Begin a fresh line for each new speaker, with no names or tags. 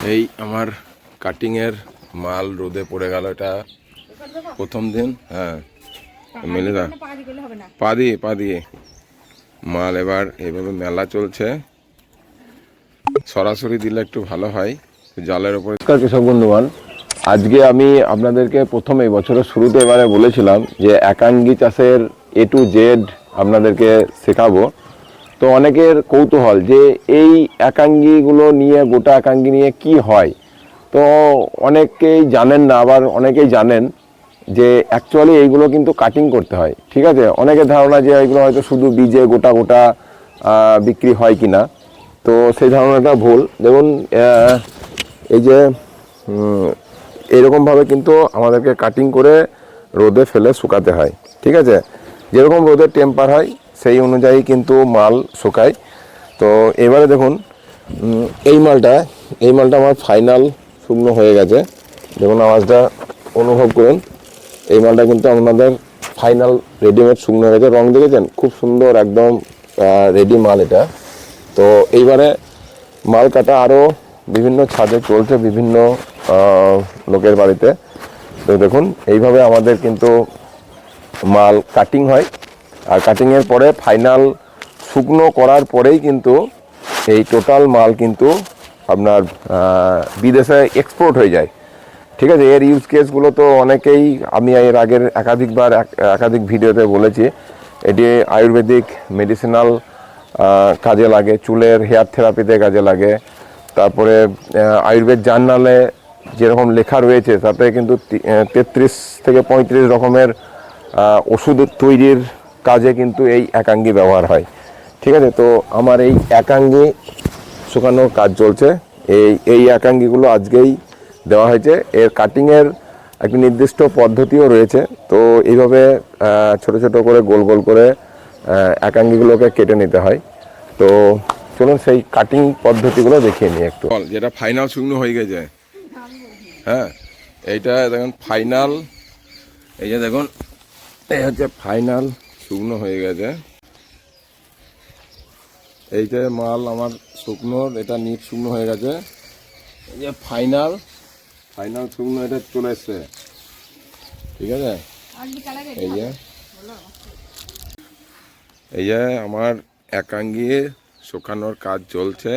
এই আমার কাটিংয়ের মাল রোদে পড়ে গেল এটা প্রথম দিন হ্যাঁ। মেলে দা
পা দিয়ে না।
পা দিয়ে পা দিয়ে। মাল এবার এইভাবে মেলা চলছে। সরাসরি দিলে একটু ভালো হয় জালের উপরে কৃষক বন্ধুগণ আজকে আমি আপনাদেরকে প্রথম এই বছরের শুরুতে এবারে বলেছিলাম যে একাঙ্গি চাষের এ টু জেড আপনাদেরকে শেখাবো। তো অনেকের কৌতূহল যে এই একাঙ্গিগুলো নিয়ে, গোটা একাঙ্গি নিয়ে কি হয়? তো অনেকেই জানেন না, আবার অনেকেই জানেন যে অ্যাকচুয়ালি এইগুলো কিন্তু কাটিং করতে হয়, ঠিক আছে? অনেকের ধারণা যে এইগুলো হয়তো শুধু বীজে গোটা গোটা বিক্রি হয় কি না তো সেই ধারণাটা ভুল। দেখুন এই যে এরকমভাবে কিন্তু আমাদেরকে কাটিং করে রোদে ফেলে শুকাতে হয়, ঠিক আছে? যেরকম রোদের টেম্পার হয় সেই অনুযায়ী কিন্তু মাল শুকায়। তো এবারে দেখুন এই মালটা এই মালটা আমার ফাইনাল শুকনো হয়ে গেছে। দেখুন, আওয়াজটা অনুভব করুন। এই মালটা কিন্তু আপনাদের ফাইনাল রেডিমেড শুকনো হয়ে গেছে। রং দেখেছেন, খুব সুন্দর একদম রেডি মাল এটা। তো এইবারে মাল কাটা আরও বিভিন্ন ছাদে চলছে বিভিন্ন লোকের বাড়িতে। তো দেখুন, এইভাবে আমাদের কিন্তু মাল কাটিং হয়। আর কাটিংয়ের পরে ফাইনাল শুকনো করার পরেই কিন্তু এই টোটাল মাল কিন্তু আপনার বিদেশে এক্সপোর্ট হয়ে যায়। ঠিক আছে, এর ইউজ কেসগুলো তো অনেকেই আমি এর আগের একাধিকবার, এক- একাধিক ভিডিওতে বলেছি। এটি আয়ুর্বেদিক মেডিসিনাল কাজে লাগে, চুলের হেয়ার থেরাপিতে কাজে লাগে। তারপরে আয়ুর্বেদ জার্নালে যেরকম লেখা রয়েছে, তাতে কিন্তু তেত্রিশ থেকে পঁয়ত্রিশ রকমের ওষুধ তৈরির কাজে কিন্তু এই একাঙ্গি ব্যবহার হয়। ঠিক আছে? তো আমার এই একাঙ্গি শুকানোর কাজ চলছে। এই এই একাঙ্গিগুলো আজকেই দেওয়া হয়েছে। এর কাটিংয়ের একটি নির্দিষ্ট পদ্ধতিও রয়েছে। তো এইভাবে ছোট ছোট করে গোল গোল করে একাঙ্গিগুলোকে কেটে নিতে হয়। তো চলুন সেই কাটিং পদ্ধতিগুলো দেখিয়ে নিই একটু। যেটা ফাইনাল শুকনো হয়ে গেছে। হ্যাঁ? এইটা দেখুন ফাইনাল এই যে দেখুন, এই হচ্ছে ফাইনাল শুকনো হয়ে গেছে। এইটা মাল আমার শুকনো, এটা নিট শুকনো হয়ে গেছে। এই যে ফাইনাল ফাইনাল শুকনো এটা চলে এসছে। ঠিক আছে? এই যে। এই যে আমার একাঙ্গি শুকানোর কাজ চলছে।